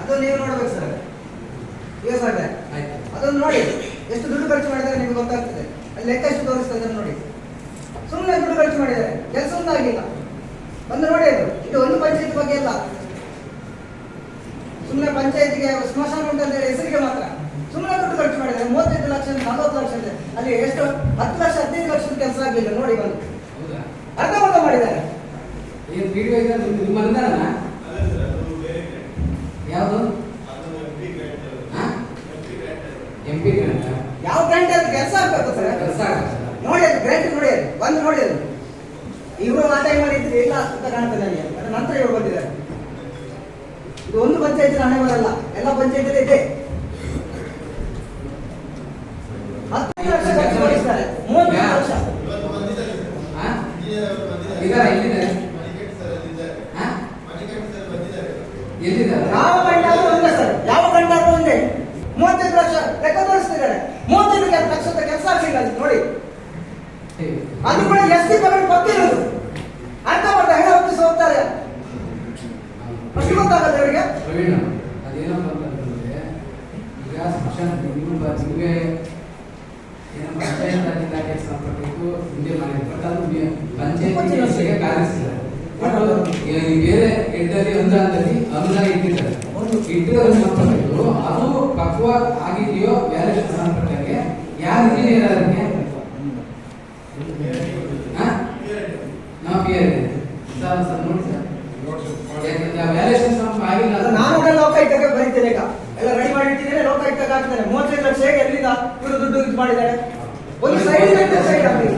ಅದು ನೀವು ನೋಡ್ಬೇಕು ಸರ್. ಯುಎಸ್ ಅದೊಂದು ನೋಡಿ. ಎಷ್ಟು ದುಡ್ಡು ಖರ್ಚು ಮಾಡಿದರೆ ನಿಮ್ಗೆ ಗೊತ್ತಾಗ್ತದೆ. ಅಲ್ಲಿ ಲೆಕ್ಕ ಎಷ್ಟು ತೋರಿಸ್ತದೆ ನೋಡಿ. ಸುಮ್ಮನೆ ದುಡ್ಡು ಖರ್ಚು ಮಾಡಿದ್ದಾರೆ. ಕೆಲಸ ಒಂದು ಆಗಿಲ್ಲ. ಬಂದು ನೋಡಿ ಅದು. ಇದು ಒಂದು ಪಂಚಾಯತ್ ಬಗ್ಗೆ ಅಲ್ಲ. ಸುಮ್ಮನೆ ಪಂಚಾಯತ್ಗೆ ಸ್ಮಶಾನ ಉಂಟು ಅಂತ ಹೇಳಿ ಹೆಸರಿಗೆ ಮಾತ್ರ. ಸುಮ್ಮನೆ ದುಡ್ಡು ಖರ್ಚು ಮಾಡಿದ್ದಾರೆ. ಮೂವತ್ತೈದು ಲಕ್ಷ ನಲ್ವತ್ತು ಲಕ್ಷ ಇದೆ. ಅಲ್ಲಿ ಎಷ್ಟು? ಹತ್ತು ಲಕ್ಷ ಹದಿನೈದು ಲಕ್ಷದ ಕೆಲಸ ಆಗಲಿಲ್ಲ ನೋಡಿ ಬಂದು ಅರ್ಧ ಮಾಡಿದ್ದಾರೆ. ಯಾವುದು? ಎಂ ಪಿ ಗ್ರಾಂಟ್ ಯಾವ ಗ್ರಾಂಟ್ ಅದು ಕೆಲಸ ಆಗ್ಬೇಕು ಸರ್? ಕೆಲಸ ನೋಡಿ ಅದು ಗ್ರಾಂಟ್ ನೋಡಿ ಅದು. ಬಂದು ನೋಡಿ ಅದು. ಇವರು ಆ ಟೈಮ್ ಇಲ್ಲ ಅಂತ ಕಾಣ್ತದೆ ನನಗೆ ನಂತರ ಇವರು ಬಂದಿದ್ದಾರೆ ಇದು ಒಂದು ಪಂಚಾಯತ್ ಹಣೆ ಬರಲ್ಲ. ಎಲ್ಲ ಪಂಚಾಯತ್ ಇದೆ. ಹಿಂದೆ ಮಾಡಿದ್ರು ಬಟ್ ಅದು ಪಂಚಾಯತ್ ಕಾಣಿಸಿಲ್ಲ ಬಟ್ ಅದು ಈ ಬೇರೆ ಎಡ್ಡಲ್ಲಿ ಒಂದಲ್ಲಿ ಅನುದಾನ ಇಟ್ಟಿದ್ದಾರೆ. ಇಟ್ಟಿರೋ ಸಂಪರ್ಕಗಳು ಅದು ಪಕ್ವ ಆಗಿದೆಯೋ ವ್ಯಾಲ್ಯೂಷನ್ ಸಂಪರ್ಕಕ್ಕೆ ಯಾರು ಇಂಜಿನಿಯರ್ ಅದಕ್ಕೆ ನಾವು ಬೇರೆ ಸರ್ ಸರ್ ನೋಡಿ ಸರ್. ಯಾಕಂದ್ರೆ ವ್ಯಾಲ್ಯೂಷನ್ ಸಂಪ ಆಗಿಲ್ಲ ನಾನು ಲೋಕ ಇದ್ದಾಗ ಬರೀತೇನೆ ಈಗ. ಎಲ್ಲ ರೆಡಿ ಮಾಡಿ ಇಟ್ಟಿದ್ದೇನೆ ಲೋಕ ಇದ್ದಾಗ ಹಾಕ್ತಾರೆ. ಮೂವತ್ತೈದು ಲಕ್ಷ ಹೇಗೆ ಎಲ್ಲಿಂದ ಇವರು ದುಡ್ಡು ಇದು ಮಾಡಿದ್ದಾರೆ? ಒಂದು ಸೈಡ್ ಸೈಡ್ ಹಾಕಿ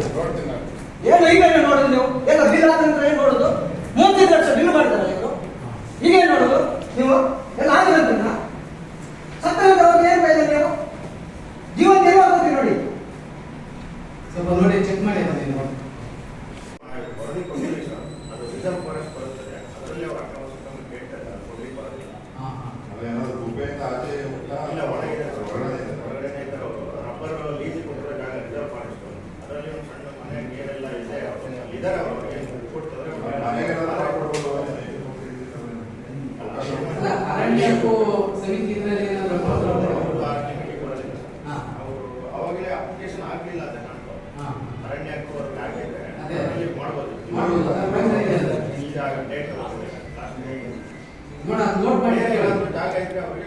ನೋಟ್ ಮಾಡಿ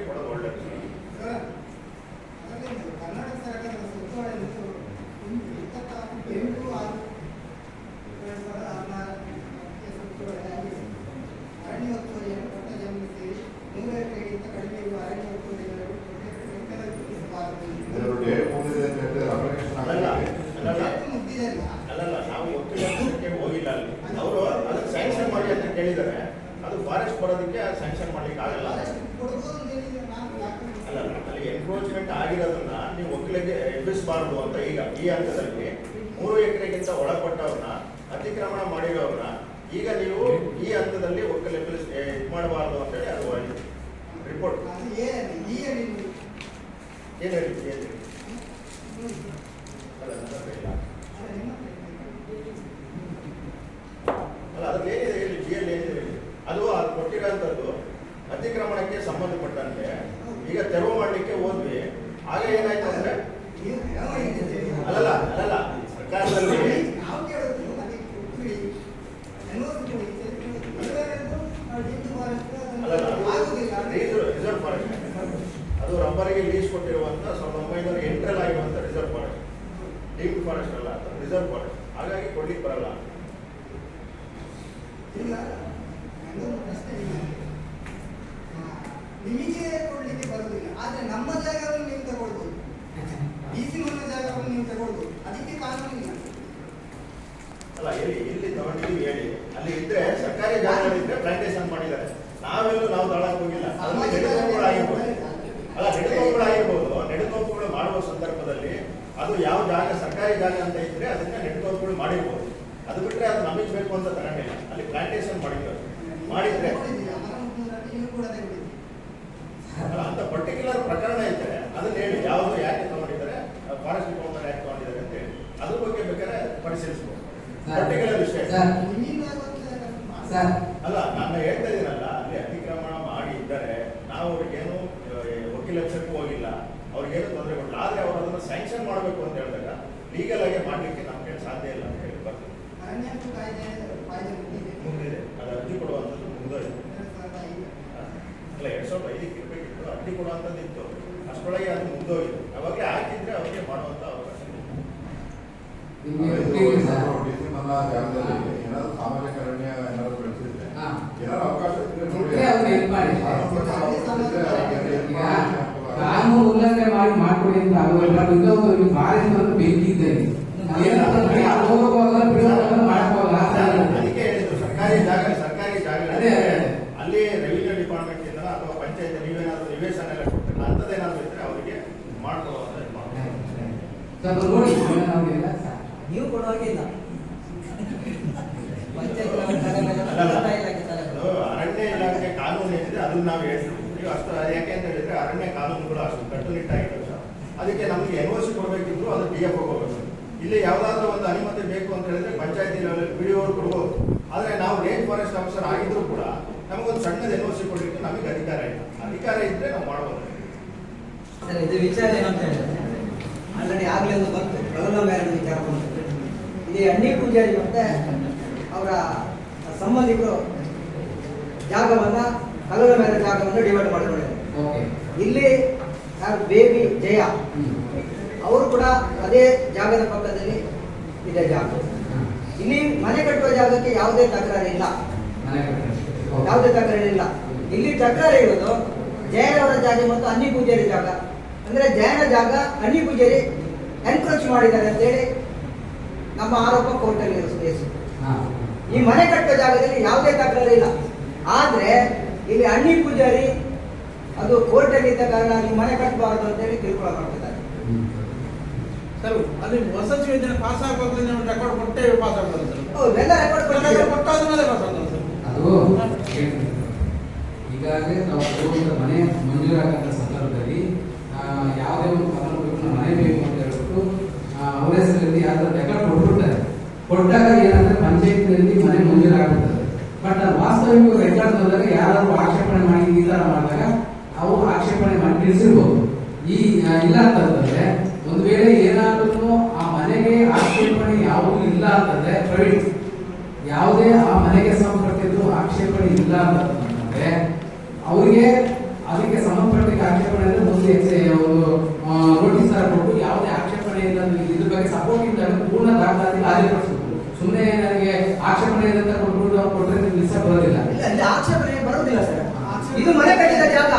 ಕೊಡೋದು ಒಳ್ಳೇದು ಅತಿಕ್ರಮಣ ಮಾಡಿರೋರ ಈಗ ನೀವು ಈ ಹಂತದಲ್ಲಿ ಒಕ್ಕಲೆಪ್ಪಲು ಇದು ಅಂತ ಹೇಳಿ ಅದು ರಿಪೋರ್ಟ್ ಏನು ಹೇಳಿ? ಏನು de. Tá ಮಾಡಿ ಮಾಡ್ಕೊಡಿ ಅಂತ ಆಗೋಲ್ಲ ಇನ್ನೊಂದು ಬಾರಿ ಬೇಕಿದ್ದೇನೆ ಸರ್ಕಾರಿ ಜಾಗ ಸರ್ಕಾರಿ ಜಾಗ. ಅಲ್ಲಿ ರೆವಿನ್ಯೂ ಡಿಪಾರ್ಟ್ಮೆಂಟ್ ಇಂದ ಅಥವಾ ಪಂಚಾಯತ್ ನೀವೇನಾದ್ರು ನಿವೇಶನ ಎಲ್ಲ ಕೊಡ್ತೀರ ನಾನು ಇದ್ರೆ ಅವರಿಗೆ ಅಂತ ನೋಡಿ ನೀವು ಕೊಡುವಾಗೆ ಇಲ್ಲ ಪಂಚಾಯತ್ ರಾಜ್ ತಲೆ ಮೇಲೆ ಅಲ್ಲಲ್ಲ. ಕಂದಾಯ ಇಲಾಖೆ ತಲೆ ಮೇಲೆ. ಅದು ಅರಣ್ಯ ಇಲಾಖೆ ಕಾನೂನು ಏನಿದೆ ಅದನ್ನ ನಾವು ಹೇಳ್ತೀವಿ ನೀವು ಅಷ್ಟು ಯಾಕೆ ಅಂತ ಹೇಳಿದ್ರೆ ಅರಣ್ಯ ಕಾನೂನುಗಳು ಅಷ್ಟು ಕಟ್ಟುನಿಟ್ಟಾಗಿರ್ತವೆ ಸರ್ ಅದಕ್ಕೆ ನಮಗೆ ಎನ್ ಸಿ ಕೊಡಬೇಕಿದ್ರು ಅದು ಡಿ ಎಫ್ ಹೋಗಬೇಕು ಇಲ್ಲಿ ಯಾವ್ದಾದ್ರು ಒಂದು ಅನುಮತಿ ಬೇಕು ಅಂತ ಹೇಳಿದ್ರೆ ಪಂಚಾಯತಿ ಲೆವೆಲ್ ಪಿ ಡಿ ಕೊಡ್ಬೋದು. ಆದ್ರೆ ನಾವು ರೇಂಜ್ ಫಾರೆಸ್ಟ್ ಆಫೀಸರ್ ಆಗಿದ್ರು ಕೂಡ ನಮಗೊಂದು ಸಣ್ಣದ ಎನ್ ಸಿ ಕೊಡಲಿಕ್ಕೆ ನಮಗೆ ಅಧಿಕಾರ ಇಲ್ಲ. ಅಧಿಕಾರ ಇದ್ರೆ ನಾವು ಮಾಡ್ಬೋದು. ಸರ್ ಇದು ವಿಚಾರ ಏನಂತ ಹೇಳಿದ್ರೆ ಆಲ್ರೆಡಿ ಆಗ್ಲೇ ಒಂದು ಬಂತು. ಪ್ರಬಲ ಮೇರನ ವಿಚಾರ ಬಂತು. ಇಲ್ಲಿ ಅಣ್ಣಿ ಪೂಜಾರಿ ಮತ್ತೆ ಅವರ ಸಂಬಂಧಿಕರು ಜಾಗವನ್ನ ಕಲರ ಮೇಲೆ ಜಾಗವನ್ನು ಡಿವೈಡ್ ಮಾಡಿಕೊಂಡಿದ್ದಾರೆ. ಓಕೆ ಇಲ್ಲಿ ಯಾರು ಬೇಬಿ ಜಯ ಅವರು ಕೂಡ ಅದೇ ಜಾಗದ ಪಕ್ಕದಲ್ಲಿ ಇದೆ ಜಾಗ ಇಲ್ಲಿ ಮನೆ ಕಟ್ಟುವ ಜಾಗಕ್ಕೆ ಯಾವುದೇ ತಕರಾರು ಇಲ್ಲ. ಮನೆ ಕಟ್ಟಡ. ಯಾವುದೇ ತಕರಾರು ಇಲ್ಲ. ಇಲ್ಲಿ ತಕರಾರು ಇರೋದು ಜಯನವರ ಜಾಗ ಮತ್ತು ಅನ್ನಿ ಪೂಜಾರಿ ಜಾಗ. ಅಂದ್ರೆ ಜಯನ ಜಾಗ ಅನ್ನಿ ಪೂಜಾರಿ ಎನ್ಕ್ರೋಚ್ ಮಾಡಿದ್ದಾರೆ ಅಂತೇಳಿ ನಮ್ಮ ಆರೋಪ ಕೋರ್ಟಲ್ಲಿ ಕೇಸು. ಈ ಮನೆ ಕಟ್ಟುವ ಜಾಗದಲ್ಲಿ ಯಾವುದೇ ತಕರಾರು ಇಲ್ಲ. ಆದ್ರೆ ಇಲ್ಲಿ ಅಣ್ಣಿ ಪೂಜಾರಿ ಅದು ಕೋರ್ಟಲ್ಲಿ ಇದ್ದ ಕಾರಣ ನೀವು ಮನೆ ಕಟ್ಟಬಾರದು ಅಂತೇಳಿ ತಿಳ್ಕೊಳಕ್ ಮಾಡ್ತಿದ್ದಾರೆ. ಅಲ್ಲಿ ವಸತಿ ಯೋಜನೆ ಪಾಸ್ ಆಗಬೇಕು ನಾವು ರೆಕಾರ್ಡ್ ಕೊಟ್ಟೆ ಪಾಸ್ ಆಗೋದು ಸರ್. ರೆಕಾರ್ಡ್ ಪಾಸ್ ಆಗೋದು ಸರ್. ಅದು ಹೇಳ್ತೀನಿ. ಈಗಾಗಲೇ ನಾವು ತಗೊಂಡ ಮನೆ ಮಂಜೂರಾಗಂಥ ಸಂದರ್ಭದಲ್ಲಿ ಆ, ಯಾವುದೇ ಒಂದು ಫಲಾನುಭವಿಗಳು ಮನೆ ಬೇಕು ಅಂತ ಹೇಳ್ಬಿಟ್ಟು ಅವರ ಹೆಸರಲ್ಲಿ ಯಾವ್ದಾದ್ರು ರೆಕಾರ್ಡ್ ಕೊಟ್ಬಿಡ್ತಾರೆ ಕೊಟ್ಟಾಗ ಏನಂದ್ರೆ ಪಂಚಾಯತ್ನಲ್ಲಿ ಮನೆ ಮಂಜೂರಾಗ್ಬಿಡ್ತಾರೆ ಬಟ್ ವಾಸ್ತವಿಕ ರೆಕಾರ್ಡ್ ಬಂದಾಗ ಯಾರಾದರೂ ಆಕ್ಷೇಪಣೆ ಮಾಡಿ ಈ ಥರ ಮಾಡಿದಾಗ ಅವರು ಆಕ್ಷೇಪಣೆ ಮಾಡಿ ತಿಳಿಸಿರ್ಬೋದು. ಈ ಇಲ್ಲ ಅಂತಂದ್ರೆ ಒಂದು ವೇಳೆ ಏನಾದ್ರೂ ಆ ಮನೆಗೆ ಆಕ್ಷೇಪಣೆ ಯಾವುದೂ ಇಲ್ಲ ಅಂತಂದ್ರೆ ಪ್ರೈವೇಟ್ ಯಾವುದೇ ಆ ಮನೆಗೆ ಸಂಬಂಧಪಟ್ಟಿದ್ದು ಆಕ್ಷೇಪಣೆ ಇಲ್ಲ ಅಂತಂದ್ರೆ, ಅವರಿಗೆ ಅದಕ್ಕೆ ಸಂಬಂಧಪಟ್ಟ ಆಕ್ಷೇಪಣೆ ಅಂದ್ರೆ ಮುಂದೆ ಎಕ್ಸೆ ಅವರು ನೋಟಿಸ್ ಕೊಟ್ಟು ಯಾವುದೇ ಆಕ್ಷೇಪಣೆ ಇಲ್ಲ ಇದ್ರ ಬಗ್ಗೆ ಸಪೋರ್ಟ್ ಇಲ್ಲ ಪೂರ್ಣ ದಾಖಲಾತಿ ಹಾಜರುಪಡಿಸಬೇಕು ಸುಮ್ಮನೆ ನನಗೆ ಆಕ್ಷೇಪಣೆ ಇದೆ ಅಂತ ಕೊಟ್ಬಿಟ್ಟು ಅವ್ರು ಕೊಟ್ಟರೆ ನಿಮ್ಗೆ ಬರೋದಿಲ್ಲ. ಆಕ್ಷೇಪಣೆ ಬರುವುದಿಲ್ಲ ಸರ್. ಇದು ಮನೆ ಕಟ್ಟಿದ ಜಾಗ.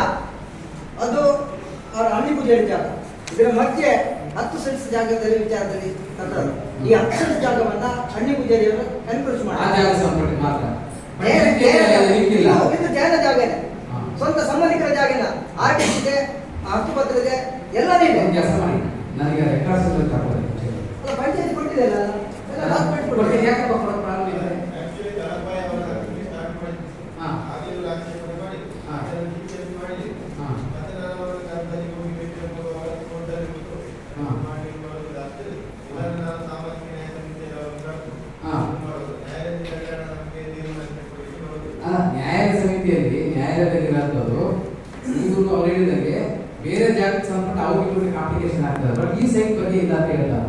ಅದು ಅವರ ಅಣ್ಣಿ ಪೂಜೆ ಜಾಗ. ಇದರ ಮಧ್ಯೆ ಹತ್ತು ಸೆನ್ಸ್ ಜಾಗದಲ್ಲಿ ವಿಚಾರದಲ್ಲಿ ತಕರಾರು ಈ ಹತ್ತು ಸೆನ್ಸ್ ಜಾಗವನ್ನ ಹಣ್ಣಿ ಪೂಜಾರಿಯವರು ಕನ್ಫರ್ಸ್ ಮಾಡಿ ಬೇರೆ ಜಾಗ- ಇಲ್ಲ ಇದು- ಇದು ಜೈನ ಜಾಗನೇ ಹಾ. ಸ್ವಂತ ಸಂಬಂಧಿಕರ ಜಾಗನ ಆರ್ಟಿಸ್ ಇದೆ ಹಕ್ಕುಪತ್ರ ಇದೆ ಎಲ್ಲನೇ ಇದೆ ಒಂದು ಕೆಲಸ ಮಾಡಿ ನನಗೆ ರೆಕಾರ್ಡ್ಸ್ ತಗೊಳ್ಳಿ ಅಲ್ಲ ಪಂಚಾಯತ್ ಕೊಟ್ಟಿದೆ ಅಲ್ಲ ಎಲ್ಲ document ಕೊಡ್ತೀನಿ ಕೊಟ್ಟಿದೆ. ಯಾಕಪ್ಪ ಕೊಡೋ ಪ್ರಾಬ್ಲಮ್ ಇದೆ ಆಕ್ಚುಲಿ ದಳಪಾಯ ಅವರ ಸ್ಟಾರ್ಟ್ ಮಾಡಿ ಹಾ. ಆಗಲೂ ಆಕ್ಷೇಪಣೆ ಮಾಡಿ ಹಾ. ಅದನ್ನು ಟೀಚರ್ ಮಾಡಿ ಹಾ. ಮತ್ತೆ ನಾನು ಅವರ ಗ್ರಂಥದಲ್ಲಿ ಹೋಗಿ ಭೇಟಿ ಅವರ ಕೋರ್ಟಲ್ಲಿ ಬಿಟ್ಟು ಹಾ. ಮಾಡಿ ಮಾಡೋದು ಆಗ್ತದೆ ಇದನ್ನು ನಾನು ಸಾಮಾಜಿಕ ನ್ಯಾಯ ಸಮಿತಿ ಹಾ. ಮಾಡೋದು ನ್ಯಾಯಾಲಯದ ಕಲ್ಯಾಣ ನಮಗೆ ತೀರ್ಮಾನ ಕೊಡಲಿಕ್ಕೆ ನೋಡುದು ಅಲ್ಲ ನ್ಯಾಯಾಲಯ ಸಮಿತಿಯಲ್ಲಿ ನ್ಯಾಯಾಲಯದಲ್ಲಿ ಇರೋದು ಇವರು ಅವ್ರು ಹೇಳಿದಂಗೆ ಬೇರೆ ಜಾಗಕ್ಕೆ ಸಂಬಂಧ ಅವ್ರಿಗೆ ಅಪ್ಲಿಕೇಶನ್ ಆಗ್ತದೆ ಬಟ್ ಈ ಸೈಟ್ ಬಗ್ಗೆ ಇಲ್ಲ ಅಂತ ಹೇಳ್ತಾರೆ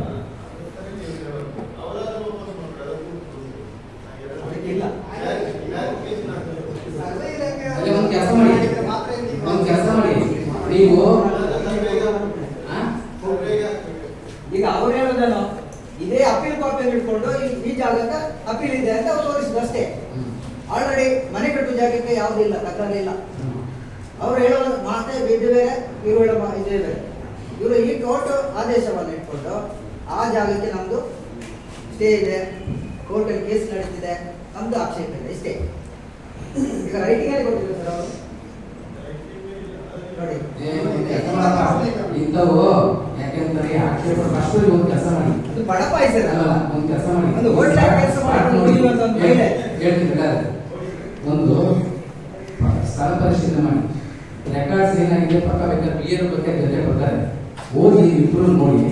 ಅವರಾದ್ರೂ ವಾಪಸ್ ಮಾಡ್ತಾರೆ ಅದು ಅದಕ್ಕಿಲ್ಲ. ಕ್ಲಾರಿಫಿಕೇಶನ್ ಆಗ್ತದೆ ಸರ್ವೆ ಇಲಾಖೆ ಅಲ್ಲೇ ಒಂದು ಕೆಲಸ ಮಾಡಿ ಮಾತ್ರ ಇಲ್ಲಿ ಒಂದು ಕೆಲಸ ಮಾಡಿ ನೀವು ಆ? ಈಗ ಅವ್ರು ಹೇಳೋದೇನು ಇದೇ ಅಪೀಲ್ ಕಾಪಿಯನ್ನು ಇಟ್ಕೊಂಡು ಈ- ಈ ಜಾಗಕ್ಕೆ ಅಪೀಲ್ ಇದೆ ಅಂತ ಅವ್ರು ತೋರಿಸಿದ್ರು ಅಷ್ಟೇ ಹ್ಮ್. ಆಲ್ರೆಡಿ ಮನೆ ಕಟ್ಟುವ ಜಾಗಕ್ಕೆ ಯಾವುದಿಲ್ಲ ತಕರಾರಿಲ್ಲ ಹ್ಮ್. ಅವ್ರು ಹೇಳೋ ಮಾತೇ ಇದು ಬೇರೆ ಇವರು ಹೇಳೋ ಮಾ- ಇದೇ ಬೇರೆ ಇವರು ಈ ಕೋರ್ಟ್ ಆದೇಶವನ್ನು ಇಟ್ಕೊಂಡು ಆ ಜಾಗಕ್ಕೆ ನಮ್ದು ಸ್ಟೇ ಇದೆ ಕೋರ್ಟಲ್ಲಿ ಕೇಸ್ ನಡೀತಿದೆ ನಮ್ದು ಆಕ್ಷೇಪ ಇದೆ ಇಷ್ಟೇ ಈಗ ರೈಟಿಂಗ್ ಅಲ್ಲಿ ಕೊಟ್ಟಿದ್ರು ಸರ್ ಅವರು ನೋಡಿ ಏ, ಒಂದು ಕೆಲ್ಸ ಮಾಡಪ್ಪ. ಇಂಥವು ಯಾಕೆಂದ್ರೆ ಆಕ್ಷೇಪ ಫಸ್ಟ್ ಒಂದು ಕೆಲಸ ಮಾಡಿ. ಅದು ಬಡಪಾಯಿ ಸರ್ ಅಲ್ಲ, ಒಂದು ಕೆಲಸ ಮಾಡಿ. ಒಂದು ಹೋಟ್ಲಾಗ ಕೆಲಸ ಮಾಡಿ ಒಂದು ಮಹಿಳೆ. ಹೇಳ್ತೀನಿ ಒಂದು ಸ್ಥಳ ಪರಿಶೀಲನೆ ಮಾಡಿ. ರೆಕಾರ್ಡ್ಸ್ ಏನಾಗಿದೆ? ಪಕ್ಕ ಬೇಕಾದ್ರೆ ಬಿ ಬಗ್ಗೆ ಜೊತೆ ಕೊಡ್ತಾರೆ ಹೋಗಿ ಇಂಪ್ರೂವ್ ನೋಡಿ.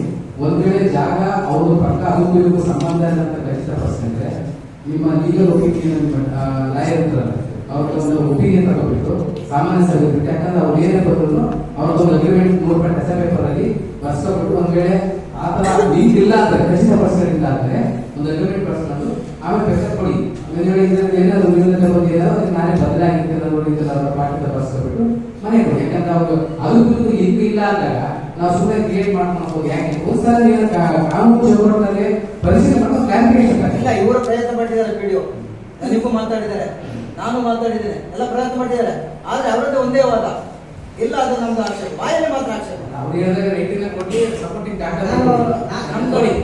ಒಂದ್ ವೇಳೆ ಜಾಗ ಅವರು ಪಕ್ಕ ಅದಕ್ಕೂ ಸಂಬಂಧ ಇಲ್ಲ ಅಂತ ಖಚಿತಪಡಿಸಿದ್ರೆ ನಿಮ್ಮ ಲೀಗಲ್ ಒಪಿನಿಯನ್ ಲಾಯರ್ ಇರ್ತಾರಲ್ಲ ಅವ್ರ ಒಂದು ಒಪಿನಿಯನ್ ತಗೋಬಿಟ್ಟು ಸಾಮಾನ್ಯ ಸಭೆ ಯಾಕಂದ್ರೆ ಅವ್ರು ಏನೇ ಬಂದ್ರು ಅವ್ರದ್ದೊಂದು ಅಗ್ರಿಮೆಂಟ್ ಪಟ್ಟು ಎಸ್ ಪೇಪರ್ ಅಲ್ಲಿ ಬರ್ಸ್ಕೊಬಿಟ್ಟು ಒಂದ್ ವೇಳೆ ಆ ನಿಮ್ಗೆ ಇಲ್ಲ ಅಂದ್ರೆ ಖಚಿತಪಡಿಸ್ಕೊಂಡಿಲ್ಲ ಅಂದ್ರೆ ಒಂದು ಅಗ್ರಿಮೆಂಟ್ ಬರ್ಸ್ಕೊಂಡು ಆಮೇಲೆ ಬೇಕಾದ್ರೆ ಕೊಡಿ. ಒಂದು ವೇಳೆ ಇದ್ರಲ್ಲಿ ಏನಾದ್ರು ಬಂದಿರೋ ನಾನೇ ಬದಲಾಗಿರ್ತಿಲ್ಲ ನೋಡಿ ಅಂತ ಅವರ ಪಾಠದ ಬರ್ಸ್ಕೊಬಿಟ್ಟು ಮನೆ ಕೊಡಿ. ಯಾಕಂದ್ರೆ ಅವ್ರು ಅದಕ್ಕೂ ಲಿಂಕ್ ಇಲ್ಲ ಅಂದಾಗ ನಾವು ಸುಮ್ಮನೆ ಕ್ರಿಯೇಟ್ ಮಾಡ್ಕೊಂಡು ಹೋಗಿ ಯಾಕೆ? ಒಂದ್ಸಲ ಕಾನೂನು ಚೌಕಟ್ಟಿನಲ್ಲಿ ಪರಿಶೀಲನೆ ಮಾಡೋ ಕ್ಲಾರಿಫಿಕೇಶನ್ ಇಲ್ಲ, ಇವರು ಪ್ರಯತ್ನ ಪಟ್ಟಿದ್ದಾರೆ ಪಿಡಿಒ ನನಗೂ ಮಾತಾಡಿದ್ದಾರೆ. ನಾನು ಮಾತಾಡಿದ್ದೇನೆ. ಎಲ್ಲ ಪ್ರಯತ್ನ ಮಾಡಿದ್ದಾರೆ ಆದ್ರೆ ಅವರದ್ದು ಒಂದೇ ವಾದ. ಇಲ್ಲ ಅದು ನಮ್ದು ಆಕ್ಷೇಪ. ಬಾಯಲ್ಲಿ ಮಾತ್ರ ಆಕ್ಷೇಪ. ಅವ್ರು ಹೇಳಿದಾಗ ರೈಟಿಂಗ್ ಕೊಟ್ಟು ಸಪೋರ್ಟಿಂಗ್ ಡಾಟಾ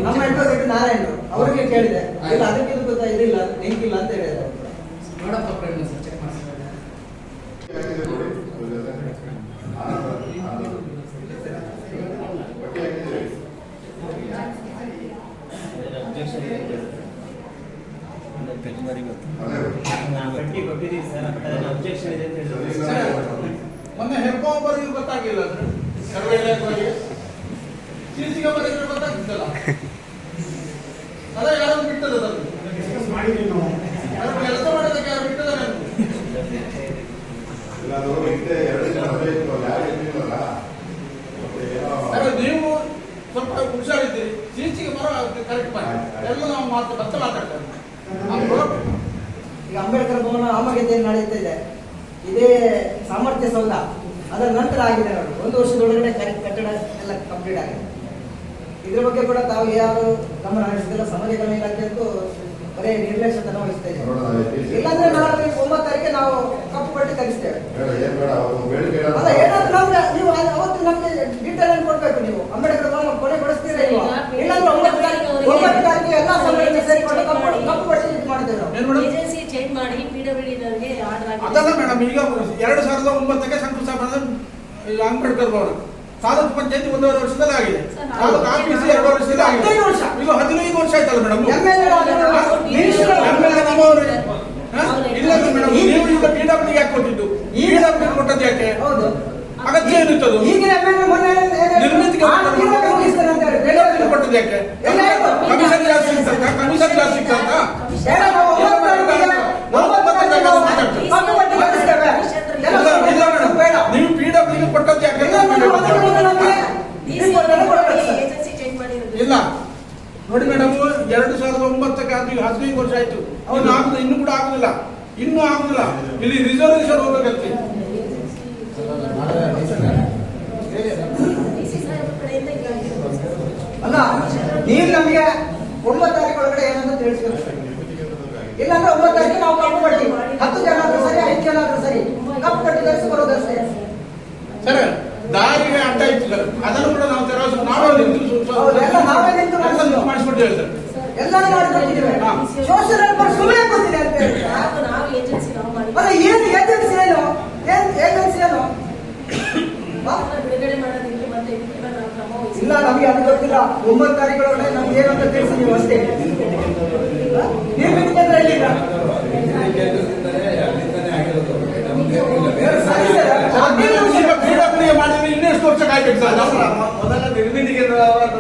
ನಮ್ಮ ಅಡ್ವೊಕೇಟ್ ನಾರಾಯಣರು. ಅವರಿಗೆ ಕೇಳಿದೆ. ಇಲ್ಲ ಅದಕ್ಕೆ ಇದು ಗೊತ್ತಾ ಇದಿಲ್ಲ ಲಿಂಕ್ ಇಲ್ಲ ಅಂತ ಹೇಳಿದ್ರು. ನೋಡಪ್ಪ ಪ್ರವೀಣ್ ಸರ್ ಚೆಕ್ ಅಬ್ಜೆಕ್ಷನ್ ಇದೆ ಅಂತ ಹೇಳಿದ್ರು. ಮೊನ್ನೆ ಹೆಬ್ಬ ಬರೆದು ಗೊತ್ತಾಗಿಲ್ಲ ಅಂದ್ರೆ ಸರ್ವೆ ಇಲಾಖೆಯವರಿಗೆ ಸಿಸಿಗೆ ಬರೆದ್ರೆ ಗೊತ್ತಾಗ್ತಲ್ಲ ಅದ? ಯಾರು ಬಿಟ್ಟದ ಕೆಲಸ ಮಾಡೋದಕ್ಕೆ ಯಾರು ಅರೆ ನೀವು ಸ್ವಲ್ಪ ಹುಷಾರಿದ್ದೀರಿ. ಸಿಸಿಗೆ ಬರೋ ಕರೆಕ್ಟ್ ಮಾಡಿ ಎಲ್ಲ ನಾವು ಮಾತು ಮತ್ತೆ ಮಾತಾಡ್ತೇವೆ. ಈಗ ಅಂಬೇಡ್ಕರ್ ಭವನ ಆಮಗತೆ ನಡೀತಾ ಇದೆ ಸಾಮರ್ಥ್ಯ ಸೌಧ. ಅದರ ನಂತರ ಆಗಿದೆ ನೋಡಿ. ಒಂದು ವರ್ಷದೊಳಗಡೆ ಕಟ್ಟಡ ಎಲ್ಲ ಕಂಪ್ಲೀಟ್ ಆಗಿದೆ. ಇದ್ರ ಬಗ್ಗೆ ಕೂಡ ತಾವು ಯಾರು ಗಮನ ಹರಿಸಿದ್ರೆ ಸಮಾಜ ಕಲ್ಯಾಣ ಇಲಾಖೆ ಅಂತೂ ಬರೀ ನಿರ್ಲಕ್ಷ್ಯತನ ವಹಿಸ್ತಾ ಇದ್ದೀವಿ. ಇಲ್ಲಾಂದ್ರೆ ನಾಳೆ ಒಂಬತ್ತು ತಾರೀಕೆ ನಾವು ಕಪ್ಪು ಪಟ್ಟಿ ಕಲಿಸ್ತೇವೆ. ಅಲ್ಲ ಏನಾದ್ರು ನಮ್ಗೆ ನೀವು ಅವತ್ತು ನಮ್ಗೆ ಡಿಟೇಲ್ ಅನ್ನು ಕೊಡ್ಬೇಕು ನೀವು. ಅಂಬೇಡ್ಕರ್ ಭವನ ಕೊನೆ ಕೊಡಿಸ್ತೀರಾ ಇಲ್ವಾ? ಇಲ್ಲಾಂದ್ರೆ ಒಂಬತ್ತು ತಾರೀಕು ಒಂಬತ್ತು ತಾರೀಕು ಎಲ್ಲ ಸಮಯ ಸೇರಿಕೊಂಡು ಕಪ್ಪು ಕಪ್ಪು ಪಟ್ಟಿ ಇದು ಮಾಡ್ತೇವೆ ನಾವು. ಚೇಂಜ್ ಮಾಡಿ ಆರ್ಡರ್ ಅದಲ್ಲ ಮೇಡಮ್ ಈಗ ಎರಡು ಸಾವಿರದ ಒಂಬತ್ತಕ್ಕೆ ಶಂಕುಸ್ಥಾಪನೆ ಅಂಬೇಡ್ಕರ್ ಭವನ. ತಾಲೂಕು ಪಂಚಾಯತಿ ಒಂದೂವರೆ ವರ್ಷದಲ್ಲಿ ಆಗಿದೆ. ಸರ್, ತಾಲೂಕು ಆಫೀಸ್ ಎರಡು ವರ್ಷದಲ್ಲಿ ಆಗಿದೆ. ಹದಿನೈದು ವರ್ಷ. ಇದು ಹದಿನೈದು ವರ್ಷ ಆಯ್ತಲ್ಲ ಮೇಡಮ್? ಇಲ್ಲ ಮೇಡಮ್ ನೀವು ಈಗ ಡಬ್ಲ್ಯೂ ಯಾಕೆ ಕೊಟ್ಟಿದ್ದು? ಡಬ್ಲ್ಯೂ ಕೊಟ್ಟದ್ದು ಯಾಕೆ? ಅಗತ್ಯ ಏನಿತ್ತದು ಈಗ MLA ಮೊನ್ನೆ ಏನ್- ಏನ್ ಹೇಳಿದ್ರು? ನಿರ್ಮಿತಿಗೆ ಆ ತೀರ್ಮಾನ ಮುಗಿಸ್ತಾರೆ ಅಂತ ಹೇಳಿ. ಟಿ ಕೊಟ್ಟದ್ದು ಯಾಕೆ ಎಲ್ಲ ಆಯ್ತು. ಕಮಿಷನ್ ಜಾಸ್ತಿ ಸಿಗ್ತಂತ ಕಮಿಷನ್ ಜಾಸ್ತಿ ಸಿಗ್ತಂತ ಬೇಡ, ನಾವು ಒಂಬತ್ತು ತಾರೀಕಿಗೆ ಒಂಬತ್ತು ತಾರೀಕಿಗೆ ನಾವು ಕಪ್ಪು ಪಟ್ಟಿ ಕಟ್ಟಿಸ್ತೇವೆ. ಎಲ್ಲ ಇಲ್ಲ ಇಲ್ಲ ಮೇಡಮ್ ಬೇಡ. ನೀವು ಪಿ ಡಬ್ಲ್ಯೂ ಕೊಟ್ಟದ್ದು ಯಾಕೆ ಎಲ್ಲ ನಾವು ಅದನ್ನು ಮೊದಲು ನಮಗೆ report ಅನ್ನು ಕೊಡ್ಬೇಕು ಸರ್. ಏಜೆನ್ಸಿ ಚೇಂಜ್ ಮಾಡಿರೋದು ಇಲ್ಲ ನೋಡಿ ಮೇಡಮ್ ಎರಡು ಸಾವಿರದ ಒಂಬತ್ತಕ್ಕೆ ಆದ್ಮೇಲೆ ಈಗ ಹದಿನೈದು ವರ್ಷ ಆಯ್ತು ಇನ್ನು ಆಗುದು ಇನ್ನು ಕೂಡ ಆಗುದಿಲ್ಲ ಇನ್ನೂ ಆಗುದಿಲ್ಲ ಇಲ್ಲಿ ರಿಸರ್ವೇಶನ್ ಹೋಗ್ಬೇಕಂತೆ ಡಿಸಿ ಸಾಹೇಬ್ರ ಕಡೆಯಿಂದ ಇಲ್ಲ ಆಗಿರೋದು ಸರ್. ಅಲ್ಲ ನೀವು ನಮಗೆ ಒಂಬತ್ತು ತಾರೀಕು ಒಳಗಡೆ ಏನಂತ ತಿಳಿಸ್ಬೇಕು ಇಲ್ಲಾಂದ್ರೆ ಒಂಬತ್ತು ತಾರೀಕು ನಾವು ಕಪ್ಪು ಪಟ್ಟಿ ಹತ್ತು ಜನ ಆದ್ರೂ ಸರಿ ಐದು ಜನ ಆದ್ರೂ ಸರಿ ಕಪ್ಪು ಪಟ್ಟಿ ಧರಿಸಿ ಬರೋದಷ್ಟೇ ಸರ್ ದಾರಿಗೆ ಅಡ್ಡ ಇತ್ತು ಸರ್ ಅದನ್ನು ಕೂಡ ನಾವು ತೆರವು ನಾವೇ ನಿಂತು ನಾವೇ ನಿಂತು ನಿಂತು ಸರ್ ಎಲ್ಲಾನು ಮಾಡಿಕೊಟ್ಟಿದ್ದೇವೆ ಹಾ. ಸೋಷಿಯಲ್ ಸುಮ್ಮನೆ ಕೊಟ್ಟಿದೆ ಅಂತ ಅಲ್ಲ ಏನು ಏಜೆನ್ಸಿ ಏನು? ಏನ್ ಏಜೆನ್ಸಿ ಏನು? ಇಲ್ಲ ನಮಗೆ ಅದು ಗೊತ್ತಿಲ್ಲ. ಒಂಬತ್ತು ತಾರೀಕೊಳಗಡೆ ನಮ್ಗೆ ಏನು ಅಂತ ತಿಳಿಸಿ ನೀವು ಅಷ್ಟೇ? ನೀವು ಬಿಟ್ಟಿದ್ರೆ ಎಲ್ಲಿಗ ಸರಿ ಸರ್ ಹದಿನೈದು ನಿಮಿಷ ಈಗ ಪಿ ಡಬ್ಲ್ಯೂ ಮಾಡಿದ್ರೆ ಇನ್ನೆಷ್ಟು ವರ್ಷ ಕಾಯ್ಬೇಕು ಸರ್? ಮೊದಲ ನಿರ್ಮಿತಿಗೆ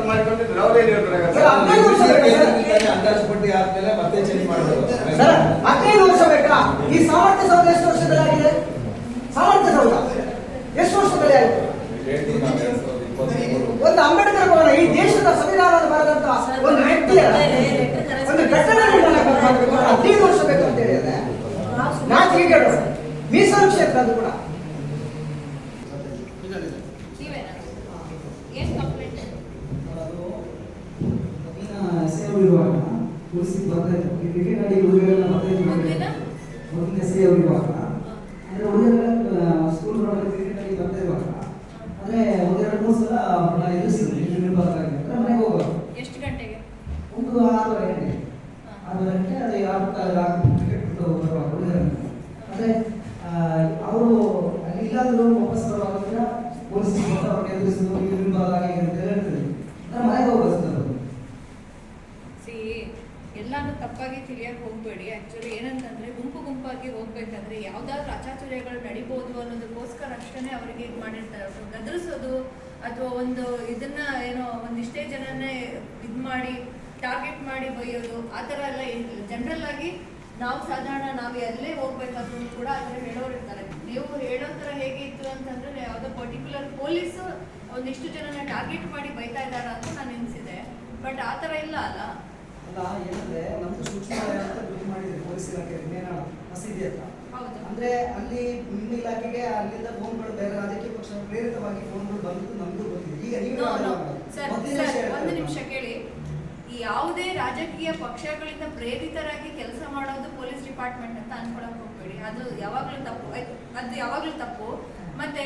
ಮಾಡಿಕೊಂಡಿದ್ರು. ಹದಿನೈದು ವರ್ಷ ಬೇಕಾ ಅಂದಾಜು ಪಟ್ಟಿ ಆದ್ಮೇಲೆ ಮತ್ತೆ ಚೇಂಜ್ ಮಾಡೋದು ಸರ್ ಹದಿನೈದು ವರ್ಷ ಬೇಕಾ? ಈ ಸಾಮರ್ಥ್ಯ ಸೌಧ ಎಷ್ಟು ವರ್ಷದಲ್ಲಿ ಆಗಿದೆ? ಸಾಮರ್ಥ್ಯ ಸೌಧ ಎಷ್ಟು ವರ್ಷದಲ್ಲಿ ಆಗಿದೆ ಒಂದು ಅಂಬೇಡ್ಕರ್ ಭವನ ಈ ದೇಶದ ಸಂವಿಧಾನದ ಬರದಂತ ಒಂದು ವ್ಯಕ್ತಿಯ ಒಂದು ಘಟನೆ ಹದಿನೈದು ವರ್ಷ ಬೇಕು ಅಂತ ಹೇಳಿದ್ರೆ. ನಾ ಸುಮ್ಮನೆ- ನಾಚಿಕೆ ಕೇಳು ಮೀಸಲು ಕ್ಷೇತ್ರ ಅದು ಕೂಡ ನೀವೇನಾ ಏನ್ ಕಂಪ್ಲೇಂಟ್ ಸೇವಿರುವಾಗ ತುಳಸಿ ಬರ್ತಾ ಇತ್ತು ಈ ಕ್ರಿಕೆಟ್ ಆಡಿ ಹುಡುಗರೆಲ್ಲ ಬರ್ತಾ ಇದ್ರು ಸಿ ಅವ್ರು ಇರುವಾಗ. ಅಂದ್ರೆ ಹುಡುಗರೆಲ್ಲ ಸ್ಕೂಲ್ ಆಡಿ ಬರ್ತಾ ಇರುವಾಗ. ಅಂದ್ರೆ ಒಂದೆರಡು ಮೂರು ಸಲ ಎದುರಿಸಿದ್ರು ಇಂಟರ್ವ್ಯೂ ಬರ್ತಾರೆ ಅಂದ್ರೆ ಮನೆಗೆ ಹೋಗೋದು ಎಷ್ಟು ಗಂಟೆಗೆ? ಒಂದು ಆರೂವರೆ ಗಂಟೆ ಆರೂವರೆ ಗಂಟೆ ಅದು ಯಾವ ಕ್ರಿಕೆಟ್ ಬಿಟ್ಟು ಬರುವಾಗ ಹುಡುಗರನ್ನು. ಅಂದ್ರೆ ಅವರು ಅಲ್ಲಿ ಇಲ್ಲಾದ್ರೂ ವಾಪಸ್ ಬರುವಾಗ ಪೊಲೀಸ್ ಅವ್ರಿಗೆ ಎದುರಿಸಿದ್ರು ಇಂಟರ್ವ್ಯೂ ಬರುವಾಗ ಅಂತ ಹೇಳ್ತಾರೆ ಅಂದ್ರೆ ಮನೆಗೆ ಹೋಗೋದು ಸರ್ ಅವರು. ಸಿ ಎಲ್ಲಾನು ತಪ್ಪಾಗಿ ತಿಳಿಯಕ್ ಹೋಗ್ಬೇಡಿ ಆಕ್ಚುಲಿ ಏನಂತಂದ್ರೆ ಗುಂಪು ಗುಂಪಾಗಿ ಹೋಗ್ಬೇಕಾದ್ರೆ ಯಾವ್ದಾದ್ರು ಅಚಾತುರ್ಯಗಳು ನಡಿಬಹುದು ಅನ್ನೋದಕ್ಕೋಸ್ಕರ ಅಷ್ಟೇ ಅವರಿಗೆ ಇದು ಮಾಡಿರ್ತಾರೆ ಅವ್ರು ಗದರಿಸೋದು ಅಥವಾ ಒಂದು ಇದನ್ನ ಏನೋ ಒಂದಿಷ್ಟೇ ಜನನೇ ಇದು ಮಾಡಿ ಟಾರ್ಗೆಟ್ ಮಾಡಿ ಬೈಯೋದು ಆ ಥರ ಎಲ್ಲ ಜನರಲ್ ಆಗಿ ನಾವು ಸಾಧಾರಣ ನಾವು ಎಲ್ಲೇ ಹೋಗ್ಬೇಕಾದ್ರೂ ಕೂಡ ಆ ಥರ ಹೇಳೋರು ಇರ್ತಾರೆ. ನೀವು ಹೇಳೋ ಥರ ಹೇಗಿತ್ತು ಅಂತಂದ್ರೆ ಯಾವುದೋ ಪರ್ಟಿಕ್ಯುಲರ್ ಪೊಲೀಸ್ ಒಂದಿಷ್ಟು ಜನನ ಟಾರ್ಗೆಟ್ ಮಾಡಿ ಬೈತಾ ಇದ್ದಾರ ಅಂತ ನಾನು ಎನಿಸಿದೆ ಬಟ್ ಆ ಥರ ಇಲ್ಲ ಅಲ್ಲ? ಅಲ್ಲ ಏನಂದ್ರೆ ನಮ್ದು ಸೂಕ್ಷ್ಮ ಅಂತ ಗುರುತು ಮಾಡಿದ್ರು ಪೊಲೀಸ್ ಇಲಾಖೆ ಮೇನ ಮಸೀದಿ ಹತ್ರ. ಹೌದು. ಅಂದ್ರೆ ಅಲ್ಲಿ ನಿಮ್ಮ ಇಲಾಖೆಗೆ ಅಲ್ಲಿಂದ ಫೋನ್ಗಳು ಬೇರೆ ರಾಜಕೀಯ ಪಕ್ಷ ಪ್ರೇರಿತವಾಗಿ ಫೋನ್ಗಳು ಬಂದಿದ್ದು ನಮಗೂ ಗೊತ್ತಿದೆ. ಈಗ ನೀವು ಒಂದು ನಿಮಿಷ ಕೇಳಿ. ಯಾವುದೇ ರಾಜಕೀಯ ಪಕ್ಷಗಳಿಂದ ಪ್ರೇರಿತರಾಗಿ ಕೆಲಸ ಮಾಡೋದು ಪೊಲೀಸ್ ಡಿಪಾರ್ಟ್ಮೆಂಟ್ ಅಂತ ಅನ್ಕೊಳಕ್ ಹೋಗ್ಬೇಡಿ. ಅದು ಯಾವಾಗ್ಲೂ ತಪ್ಪು. ಅದು ಯಾವಾಗ್ಲೂ ತಪ್ಪು. ಮತ್ತೆ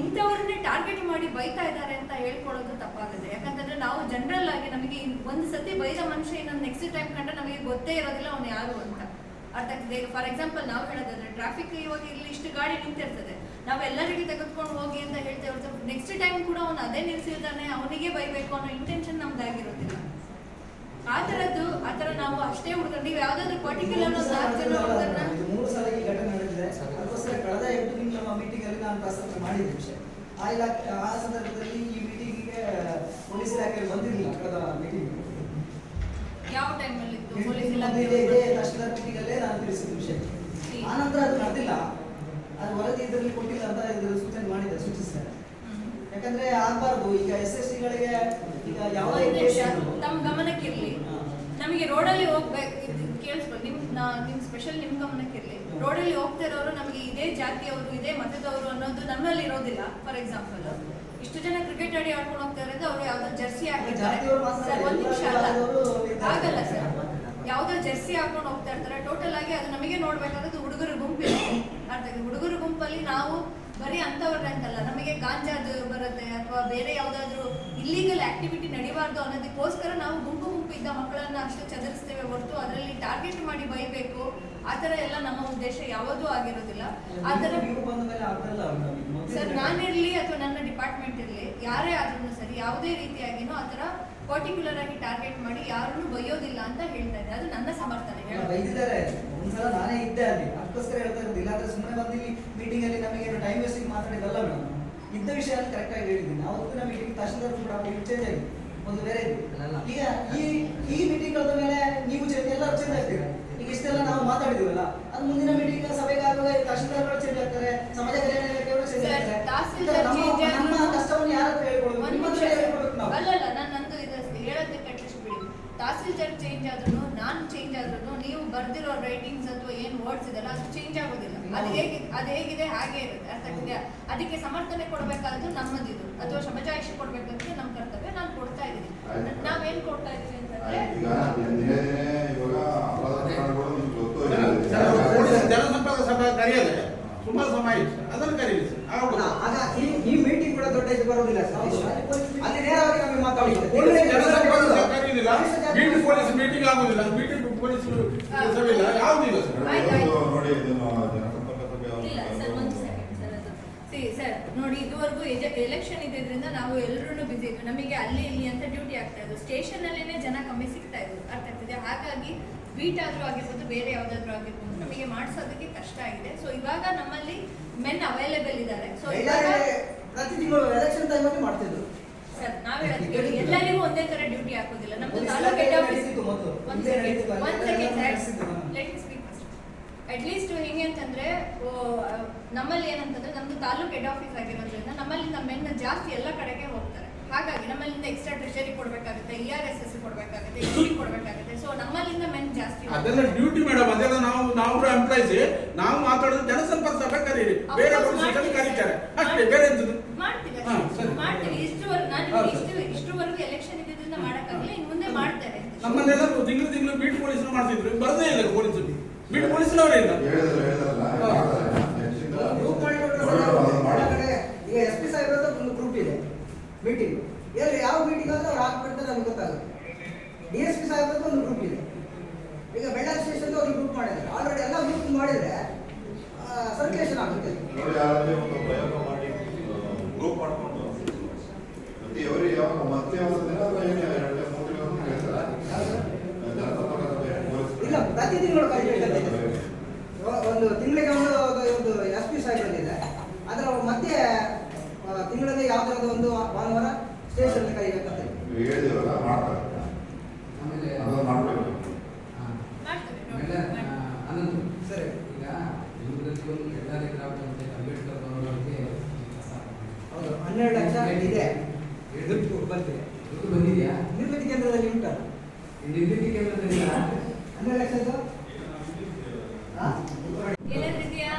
ಇಂಥವ್ರನ್ನೇ ಟಾರ್ಗೆಟ್ ಮಾಡಿ ಬೈತಾ ಇದ್ದಾರೆ ಅಂತ ಹೇಳ್ಕೊಳ್ಳೋದು ತಪ್ಪಾಗುತ್ತೆ. ಯಾಕಂತಂದ್ರೆ ನಾವು ಜನರಲ್ ಆಗಿ ನಮಗೆ ಒಂದು ಸತಿ ಬೈದ ಮನುಷ್ಯ ಇನ್ನೊಂದು ನೆಕ್ಸ್ಟ್ ಟೈಮ್ ಕಂಡ್ರೆ ನಮಗೆ ಗೊತ್ತೇ ಇರೋದಿಲ್ಲ ಅವ್ನು ಯಾರು ಅಂತ. ಅರ್ಥ ಫಾರ್ ಎಕ್ಸಾಂಪಲ್ ನಾವು ಹೇಳೋದಾದ್ರೆ ಟ್ರಾಫಿಕ್ ಇವಾಗ ಇಲ್ಲಿ ಇಷ್ಟು ಗಾಡಿ ನಿಂತಿರ್ತದೆ. ನಾವು ಎಲ್ಲರಿಗೆ ತೆಗೆದುಕೊಂಡು ಹೋಗಿ ಅಂತ ಹೇಳ್ತೇವೆ ನೆಕ್ಸ್ಟ್ ಟೈಮ್ ಕೂಡ ಅವನು ಅದೇ ನಿಲ್ಸಿರ್ತಾನೆ. ಅವನಿಗೆ ಬೈಬೇಕು ಅನ್ನೋ ಇಂಟೆನ್ಷನ್ ನಮ್ದಾಗಿರೋದಿಲ್ಲ. ಆ ತರದ್ದು ಆ ಥರ ನಾವು ಅಷ್ಟೇ ಹುಡುಗರು ನೀವು ಯಾವ್ದಾದ್ರು ಪರ್ಟಿಕ್ಯುಲರ್ ಇದು ಮೂರು ಸಲ ಈ ಘಟನೆ ನಡೆದಿದೆ. ಅದಕ್ಕೋಸ್ಕರ ಕಳೆದ ಎಂಟು ನಮ್ಮ ಮೀಟಿಂಗ್ ಅಲ್ಲಿ ನಾನು ಪ್ರಸ್ತಾಪ ಮಾಡಿದ್ದೆ ವಿಷಯ ಆ ಇಲಾಖೆ ಆ ಸಂದರ್ಭದಲ್ಲಿ ಈ ಮೀಟಿಂಗಿಗೆ ಪೊಲೀಸ್ ಇಲಾಖೆ ಬಂದಿರಲಿಲ್ಲ ಕಳೆದ ಮೀಟಿಂಗ್ ಯಾವ ಟೈಮಲ್ಲಿ ಪೊಲೀಸ್ ಇಲಾಖೆ ಇದೇ ಅಲ್ಲೇ ನಾನು ತಿಳಿಸಿದ ವಿಷಯ. ಆನಂತರ ಅದು ನಡೆದಿಲ್ಲ. ಅದು ವರದಿ ಇದರಲ್ಲಿ ಕೊಟ್ಟಿಲ್ಲ ಅಂತ ಇದ್ರ ಸೂಚನೆ ಮಾಡಿದೆ ಸೂಚಿಸಿದ್ದಾರೆ. ಯಾಕಂದ್ರೆ ಆಗ್ಬಾರ್ದು. ಈಗ ಎಸ್ ಎಸ್ ಸಿಗಳಿಗೆ ಈಗ ಯಾವ ತಮ್ಮ ಗಮನಕ್ಕಿರ್ಲಿ ನಮಗೆ ರೋಡಲ್ಲಿ ಹೋಗ್ಬೇಕು. ಕೇಳಿಸ್ಬೋದು. ನಿಮ್ ನಿಮ್ ಸ್ಪೆಷಲ್ ನಿಮ್ ಗಮನಕ್ಕೆ ಇರಲಿ. ರೋಡಲ್ಲಿ ಹೋಗ್ತಾ ಇರೋರು ನಮಗೆ ಇದೇ ಜಾತಿಯವರು ಇದೇ ಮತದವರು ಅನ್ನೋದು ನಮ್ಮಲ್ಲಿ ಇರೋದಿಲ್ಲ. ಫಾರ್ ಎಕ್ಸಾಂಪಲ್ ಇಷ್ಟು ಜನ ಕ್ರಿಕೆಟ್ ಆಡಿ ಆಡ್ಕೊಂಡು ಹೋಗ್ತಾ ಇರೋದು ಅವ್ರು ಯಾವ್ದೋ ಜರ್ಸಿ ಹಾಕಿದ್ದಾರೆ. ಸರ್ ಒಂದ್ ನಿಮಿಷ ಅಲ್ಲ. ಆಗಲ್ಲ ಸರ್. ಯಾವ್ದೋ ಜರ್ಸಿ ಹಾಕೊಂಡು ಹೋಗ್ತಾ ಇರ್ತಾರೆ. ಟೋಟಲ್ ಆಗಿ ಅದು ನಮಗೆ ನೋಡ್ಬೇಕಾದ್ರೆ ಹುಡುಗರ ಗುಂಪಿದೆ ಅರ್ಥ ಹುಡುಗರ ಗುಂಪಲ್ಲಿ ನಾವು ಬರೀ ಅಂತವ್ರನ್ನ ಅಂತಲ್ಲ ನಮಗೆ ಗಾಂಜಾದು ಬರುತ್ತೆ ಅಥವಾ ಬೇರೆ ಯಾವ್ದಾದ್ರು ಇಲ್ಲಿಗಲ್ ಆಕ್ಟಿವಿಟಿ ನಡಿಬಾರ್ದು ಅನ್ನೋದಕ್ಕೋಸ್ಕರ ನಾವು ಗುಂಪು ಗುಂಪು ಇದ್ದ ಮಕ್ಕಳನ್ನ ಅಷ್ಟು ಚದರಿಸ್ತೇವೆ ಹೊರತು ಅದರಲ್ಲಿ ಟಾರ್ಗೆಟ್ ಮಾಡಿ ಬೈಬೇಕು ಆ ತರ ಎಲ್ಲ ನಮ್ಮ ಉದ್ದೇಶ ಯಾವುದೂ ಆಗಿರೋದಿಲ್ಲ. ಆ ಥರ ಸರ್ ನಾನಿರ್ಲಿ ಅಥವಾ ನನ್ನ ಡಿಪಾರ್ಟ್ಮೆಂಟ್ ಇರಲಿ ಯಾರೇ ಆದ್ರೂ ಸರಿ ಯಾವುದೇ ರೀತಿಯಾಗಿನೂ ಆತರ ಥರ ಪರ್ಟಿಕ್ಯುಲರ್ ಆಗಿ ಟಾರ್ಗೆಟ್ ಮಾಡಿ ಯಾರನ್ನು ಬೈಯೋದಿಲ್ಲ ಅಂತ ಹೇಳ್ತಾ ಇದ್ದೆ. ಅದು ನನ್ನ ಸಮರ್ಥನೆ. ಬೈದಿದ್ದಾರೆ. ಒಂದ್ಸಲ ನಾನೇ ಇದ್ದೆ ಅಲ್ಲಿ. ಅದಕ್ಕೋಸ್ಕರ ಹೇಳ್ತಾ ಇರೋದಿಲ್ಲ ಇಲ್ಲಾಂದ್ರೆ ಸುಮ್ಮನೆ ಬಂದು ಇಲ್ಲಿ ಮೀಟಿಂಗ್ ಅಲ್ಲಿ ನಮಗೆ ಟೈಮ್ ವೇಸ್ಟಿಂಗ್ ಮಾತಾಡಿದಲ್ಲ ಮೇಡಮ್ ಇದ್ದ ವಿಷಯ ಕರೆಕ್ಟ್ ಆಗಿ ಹೇಳಿದ್ದೀನಿ. ನಮ್ಮ ಮೀಟಿಂಗ್ ತಹಶೀಲ್ದಾರ್ ಕೂಡ ಚೇಂಜ್ ಆಗಿದೆ ಒಂದು ಬೇರೆ ಇತ್ತು ಈಗ ಈ ಈ ಮೀಟಿಂಗ್ ಕಳೆದ ಮೇಲೆ ನೀವು ಚೇಂಜ್ ಎಲ್ಲರೂ ಚೇಂಜ್ ಆಗ್ತೀರಾ? ಈಗ ಇಷ್ಟೆಲ್ಲ ನಾವು ಮಾತಾಡಿದೀವಲ್ಲ ಅದು ಮುಂದಿನ ಮೀಟಿಂಗ್ ಸಭೆಗೆ ಆಗುವಾಗ ಕೂಡ ಚೇಂಜ್ ಆಗ್ತಾರೆ ಸಮಾಜ ಕಲ್ಯಾಣ ಇಲಾಖೆಯವರು ಚೇಂಜ್ ಆಗ್ತಾರೆ. ತಹಸೀಲ್ದಾರ್ ನಮ್ಮ- ನಮ್ಮ ಕಷ್ಟವನ್ನು ಯಾರು ಒಂದ್ ನಿಮ್ಮ. ಹೇಳ್ಕೊಳ್ಬೇಕು ನಾವು. ಅಲ್ಲಲ್ಲ ನಾನು ನಂದು ಇದು ಹೇಳೋದಕ್ಕೆ ಅಟ್ಲೀಸ್ಟ್ ಬಿಡಿ. ತಹಸೀಲ್ದಾರ್ ಚೇಂಜ್ ಆದ್ರೂ ನಾನು ಚೇಂಜ್ ಆದ್ರೂ ನೀವು ಬರ್ದಿರೋ ರೈಟಿಂಗ್ಸ್ ಅಥವಾ ಏನು ವರ್ಡ್ಸ್ ಇದೆಲ್ಲ ಅದು ಚೇಂಜ್ ಆಗೋದಿಲ್ಲ. ಅದು ಹೇಗೆ ಅದು ಹೇಗಿದೆ ಹಾಗೆ ಇರುತ್ತೆ. ಅರ್ಥ ಆಗ್ತಿದೆ ಅದಕ್ಕೆ ಸಮರ್ಥನೆ ಕೊಡಬೇಕಾದ್ದು ನಮ್ಮದಿದು. ಅಥವಾ ಶಮಜಾಯಿಷಿ ಕೊಡ್ಬೇಕಾದ್ರೆ ನಮ್ಮ ಕರ್ತವ್ಯ ನಾನು ಕೊಡ್ತಾ ಇದ್ದೀನಿ. ನಾವೇನು ಕೊಡ್ತಾ ಇದ್ದೀವಿ ಅಂತಂದ್ರೆ ಸುಮಾರು ಸಮಯ ಸರ್. ಅದನ್ನು ಕರೀಲಿ ಸರ್. ಆಗ ಅಲ್ಲ, ಈ ಮೀಟಿಂಗ್ ಕೂಡ ದೊಡ್ಡ ಇದು ಬರೋದಿಲ್ಲ ಸರ್. ಅಲ್ಲಿ ನೇರವಾಗಿ ನಮಗೆ ಮಾತಾಡಿದ್ರೆ ಪೊಲೀಸ್ ಜನಸಂಪರ್ಕ ಸಭೆ ಕರೆಯುವುದಿಲ್ಲ ಬೀಟ್ ಪೊಲೀಸ್ ಮೀಟಿಂಗ್ ಸಭೆ ಇಲ್ಲ ಯಾವುದಿಲ್ಲ ನೋಡಿ ಜನಸಂಪರ್ಕ ಸಭೆ ಸರ್ ಒಂದು ಸೆಕೆಂಡ್ ಸರ್ ಅದು. ಸರ್ ನೋಡಿ ಇದುವರೆಗೂ ಎಲೆಕ್ಷನ್ ಇದ್ದಿದ್ರಿಂದ ನಾವು ಎಲ್ಲರೂ ಬಿಸಿ ಇದ್ವಿ. ನಮಗೆ ಅಲ್ಲಿ ಇಲ್ಲಿ ಅಂತ ಡ್ಯೂಟಿ ಆಗ್ತಾ ಇದ್ರು ಸ್ಟೇಷನ್ ಅಲ್ಲೇನೆ ಜನ ಕಮ್ಮಿ ಸಿಗ್ತಾ ಇದ್ರು. ಅರ್ಥ ಆಗ್ತಿದೆ? ಹಾಗಾಗಿ ಬೀಟ್ ಆದ್ರೂ ಆಗಿರ್ಬೋದು ಬೇರೆ ಯಾವ್ದಾದ್ರು ಆಗಿರ್ಬೋದು ನಮಗೆ ಮಾಡಿಸೋದಕ್ಕೆ ಕಷ್ಟ ಆಗಿದೆ. ಸೊ ಇವಾಗ ನಮ್ಮಲ್ಲಿ ಮೆನ್ ಅವೈಲೇಬಲ್ ಇದ್ದಾರೆ. ಸೊ ಇವಾಗ ಪ್ರತಿ ತಿಂಗಳು ಎಲೆಕ್ಷನ್ ಟೈಮಲ್ಲಿ ಮಾಡ್ತಿದ್ರು. ಸರ್ ನಾವ್ ಹೇಳೋದು ಎಲ್ಲರಿಗೂ ಒಂದೇ ತರ ಡ್ಯೂಟಿ ಹಾಕೋದಿಲ್ಲ. ನಮ್ದು ತಾಲೂಕ್ ಹೆಡ್ ಆಫೀಸ್. ಒಂದ್ ಸೆಕೆಂಡ್ ಒಂದ್ second let speak first at least ಹೆಂಗೆ ಅಂತಂದ್ರೆ ನಮ್ಮಲ್ಲಿ ಏನಂತಂದ್ರೆ ನಮ್ದು ತಾಲೂಕ್ ಹೆಡ್ ಆಫೀಸ್ ಆಗಿರೋದ್ರಿಂದ ನಮ್ಮಲ್ಲಿಂದ ಮೆನ್ ಜಾಸ್ತಿ ಎಲ್ಲ ಕಡೆಗೆ ಹೋಗ್ತಾರೆ. ಹಾಗಾಗಿ ನಮ್ಮಲ್ಲಿಂದ ಎಕ್ಸ್ಟ್ರಾ ಟ್ರೆಷರಿ ಕೊಡ್ಬೇಕಾಗುತ್ತೆ ಇ ಆರ್ ಎಸ್ ಎಸ್ ಕೊಡ್ಬೇಕಾಗುತ್ತೆ ಎಸ್ ಕೊಡ್ಬೇಕಾಗುತ್ತೆ. ಸೊ ನಮ್ಮಲ್ಲಿಂದ ಮೆನ್ ಜಾಸ್ತಿ. ಅದೆಲ್ಲ ಡ್ಯೂಟಿ ಮೇಡಮ್ ಅದೆಲ್ಲ ನಾವು ನಾವು ಎಂಪ್ಲಾಯ್ಸ್ ನಾವು ಮಾತಾಡೋದು ಜನಸಂಪರ್ಕ ಸಭೆ ಕರೀರಿ. ಬೇರೆ ಕರೀತಾರೆ. ಸರ್. ಅಷ್ಟೇ ಬೇರೆ ಎಂತದ್ದು ಮಾಡ್ತೀವಿ ಹಾ, ಸರಿ. ಮಾಡ್ತೀವಿ ಇಷ್ಟುವರೆಗೂ ನಾನು ಹೌದು, ಇಷ್ಟು ಇಷ್ಟುವರೆಗೂ ಎಲೆಕ್ಷನ್ ಇದ್ದಿದ್ದರಿಂದ ಮಾಡಕ್ಕಾಗಿಲ್ಲ ಇನ್ನು ಮುಂದೆ ಮಾಡ್ತೇವೆ ನಮ್ಮನ್ನೆಲ್ಲ ತಿಂಗಳು ತಿಂಗಳು ಬೀಟ್ ಪೊಲೀಸರು ಮಾಡ್ತಿದ್ರು. ಬರದೇ ಇಲ್ಲ ಪೊಲೀಸರು. ಬೀಟ್ ಪೊಲೀಸರವರೇ ಇಲ್ಲ. ಈಗ ಎಸ್ ಪಿ ಒಂದು ಗ್ರೂಪ್ ಇದೆ ಮೀಟಿಂಗ್ ಎಲ್ಲಿ ಯಾವ ಮೀಟಿಂಗ್ ಆದ್ರೆ ಅವ್ರು ಹಾಕ್ಬಿಡ್ತಾರೆ ನಮ್ಗೆ ಗೊತ್ತಾಗುತ್ತೆ ಡಿ ಎಸ್ ಪಿ ಸಾಹೇಬ್ರದ್ದು ಒಂದು ಗ್ರೂಪ್ ಇದೆ ಈಗ ಬೆಳ್ಳಾರಿ ಸ್ಟೇಷನ್ ಒಂದು ಗ್ರೂಪ್ ಮಾಡಿದ್ದಾರೆ ಆಲ್ರೆಡಿ ಎಲ್ಲ ಗ್ರೂಪ್ ಮಾಡಿದ್ರೆ ಸರ್ಕ್ಯುಲೇಷನ್ ಆಗುತ್ತೆ ನೋಡಿ ಯಾರಾದ್ರೂ ಒಂದು ಪ್ರಯೋಗ ಮಾಡಿ ಗ್ರೂಪ್ ಮಾಡ್ಕೊಂಡು ಪ್ರತಿ ಅವರು ಯಾವಾಗ ಮತ್ತೆ ಒಂದು ದಿನ ಅಥವಾ ಏನು ಎರಡು ಮೂರು ದಿನ ಅಂತ ಹೇಳ್ತಾರೆ ಜನಸಂಪರ್ಕ ಸಭೆ ಪೊಲೀಸ್ ಇಲ್ಲ ಪ್ರತಿ ತಿಂಗಳು ಕರಿಬೇಕಂತಿದೆ ಒಂದು ತಿಂಗಳಿಗೆ ಒಂದು ಒಂದು ಎಸ್ ಪಿ ಸಾಹೇಬ್ ಇದೆ ಅದರ ಮಧ್ಯೆ ಆ, ತಿಂಗಳಲ್ಲಿ ಯಾವ್ದಾದ್ರು ಒಂದು ಭಾನುವಾರ ಸ್ಟೇಷನ್ ಕರಿಬೇಕಂತ ಇದೆ. ನೀವು ಹೇಳಿದಿರಲ್ಲ ಮಾಡ್ತಾರೆ ಆಮೇಲೆ ಅದನ್ನು ಮಾಡಬೇಕು ಹಾ. ಮಾಡ್ತೇವೆ ಆಮೇಲೆ ನೋಡಿ ಆ, ಅನಂತ್ ಸರಿ ಈಗ ದುರ್ಗದಲ್ಲಿ ಒಂದು ಎಲ್ಲಾರಿ ಗ್ರಾಮ ಪಂಚಾಯತ್ ಹನ್ನೆರಡು ಲಕ್ಷ ಇದೆ ದುಡ್ಡು ಬಂದಿದೆ ದುಡ್ಡು ಬಂದಿದೆಯಾ ನಿರ್ಮಿತಿ ಕೇಂದ್ರದಲ್ಲಿ ಉಂಟಲ್ಲ ನಿರ್ಮಿತಿ ಕೇಂದ್ರದಲ್ಲಿ ಹನ್ನೆರಡು ಲಕ್ಷದ್ದು ಹಾ? ಏನಾದ್ರು ಇದೆಯಾ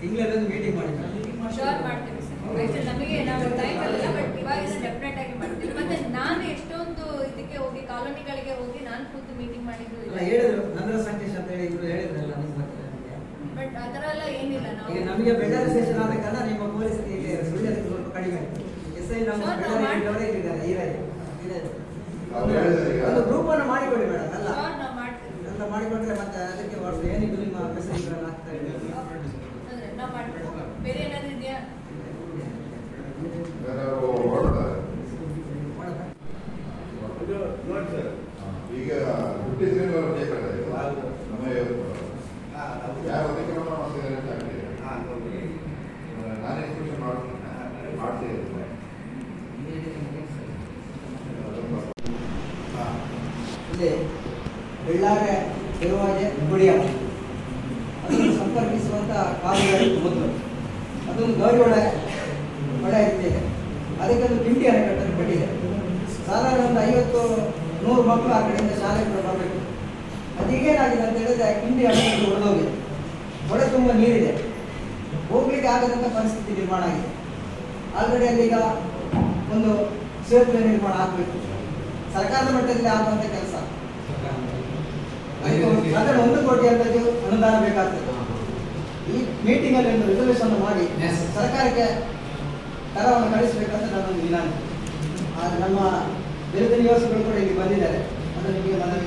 ತಿಂಗಳಲ್ಲಿ ಮೀಟಿಂಗ್ ಮಾಡಿದ್ದಾರೆ ಶೋರ್ ಮಾಡ್ತೀವಿ ಸರ್ ಆಕ್ಚುಲಿ ನಮಗೆ ನಾವು ಟೈಮ್ ಇಲ್ಲ ಬಟ್ ಇವಾಗ ಡೆಫಿನೆಟ್ ಆಗಿ ಮಾಡ್ತೀವಿ ಮತ್ತೆ ನಾನು ಎಷ್ಟೊಂದು ಇದಕ್ಕೆ ಹೋಗಿ ಕಾಲೋನಿಗಳಿಗೆ ಹೋಗಿ ನಾನು ಖುದ್ದು ಮೀಟಿಂಗ್ ಮಾಡಿದ್ದು ಅಲ್ಲ ಹೇಳಿದ್ರು ನಂದ್ರ ಸಂಕೇಶ್ ಅಂತ ಹೇಳಿ ಇವರು ಹೇಳಿದ್ರಲ್ಲ ನಿಮ್ಮ ಹತ್ರ ನನಗೆ. ಬಟ್ ಆ ಥರ ಎಲ್ಲ ಏನಿಲ್ಲ ಈಗ ನಾವು ನಮಗೆ ಬೆಳ್ಳಾರಿ ಸ್ಟೇಷನ್ ಆದ ಕಾರಣ ನಿಮ್ಮ ಪೊಲೀಸ್ ಸುಳ್ಯದಲ್ಲಿ ಸ್ವಲ್ಪ ಕಡಿಮೆ ಎಸ್ ಐ ನಮ್ಮ Sure, ನಾವು ಬೆಳ್ಳಾರಿ ಮಾಡ್ತೀವಿ. ಇದ್ದವರೇ ಇಲ್ಲಿದ್ದಾರೆ ಈರಾಗಿ हाँ, ಒಂದು ಗ್ರೂಪ್ ಅನ್ನು ಮಾಡಿಕೊಡಿ ಮೇಡಮ್ ಅಲ್ಲ ಅಂತ ನಾವು ಮಾಡ್ತೀವಿ. ಎಲ್ಲ ಮಾಡಿಕೊಂಡ್ರೆ ಮತ್ತೆ ಅದಕ್ಕೆ ಏನಿದ್ರು ಏನಿದು ನಿಮ್ಮ ಮೆಸೇಜ್ಗಳನ್ನು ಹಾಕ್ತಾ ಇದ್ದೀವಿ ಅಂದ್ರೆ ನಾವು ಮಾಡ್ತೀವಿ ಬೇರೆ ಏನಾದ್ರು ಇದೆಯಾ ಬೇರೆ ಅವರು ಹೊರಡ್ತಾರೆ ಮಾಡೋದಾ? ಇದು ನೋಡಿ ಸರ್ ಈಗ ಫಿಫ್ಟಿ ತ್ರೀ ಬೇಕಾದ್ರೆ ನಮ್ಮ ಯಾರು ಅತಿಕ್ರಮಣ ಮಾಡ್ತಿದ್ದಾರೆ ಅಂತ ಆಗ್ತಿದೆ ನಾನೇ ಇನ್ಸ್ಟ್ರಕ್ಷನ್ ಮಾಡ್ತೀನಿ ಮಾಡ್ತೀನಿ ಇಲ್ಲಿ ಬೆಳ್ಳಾರೆ ತಿರುವಾಜೆ ಗುಡಿಯ ಅದನ್ನು ಸಂಪರ್ಕಿಸುವಂತ ಕಾಲುಗಳು ಮೊದಲು ಅದೊಂದು ಗೌರಿ ಒಳ ಒಳ ಇದೆ. ಅದಕ್ಕೊಂದು ಕಿಂಡಿ ಅಣೆಕಟ್ಟನ್ನು ಕಟ್ಟಿದೆ ಸಾಧಾರಣ ಒಂದು ಐವತ್ತು ನೂರು ಮಕ್ಕಳು ಆ ಕಡೆಯಿಂದ ಶಾಲೆಗೆ ಬರಬೇಕು. ಅದೀಗೇನಾಗಿದೆ ಅಂತ ಹೇಳಿದ್ರೆ ಆ ಕಿಂಡಿ ಅಣೆಕಟ್ಟು ಒಡೆದೋಗಿದೆ. ಹೊಡೆ ತುಂಬ ನೀರಿದೆ. ಹೋಗ್ಲಿಕ್ಕೆ ಆಗದಂತ ಪರಿಸ್ಥಿತಿ ನಿರ್ಮಾಣ ಆಗಿದೆ. ಆಲ್ರೆಡಿ ಅಲ್ಲಿ ಈಗ ಒಂದು ಸೇತುವೆ ನಿರ್ಮಾಣ ಆಗಬೇಕು. ಸರ್ಕಾರದ ಮಟ್ಟದಲ್ಲಿ ಆಗುವಂತ ಕೆಲಸ. ಅದನ್ನು ಒಂದು ಕೋಟಿ ಅಂತದ್ದು ಅನುದಾನ ಬೇಕಾಗ್ತದೆ. ಈ ಮೀಟಿಂಗ್ ಅಲ್ಲಿ ಒಂದು ರಿಸರ್ವೇಶನ್ ಮಾಡಿ. ಸರ್ಕಾರಕ್ಕೆ ತರವನ್ನು ಕಳಿಸಬೇಕಂತ ನನ್ನ ವಿನಂತಿ. ಆದ್ರೆ ನಮ್ಮ ವಿರುದ್ಧ ನಿವಾಸಿಗಳು ಕೂಡ ಇಲ್ಲಿ ಬಂದಿದ್ದಾರೆ. ಅದನ್ನು ನಿಮಗೆ ಮನವಿ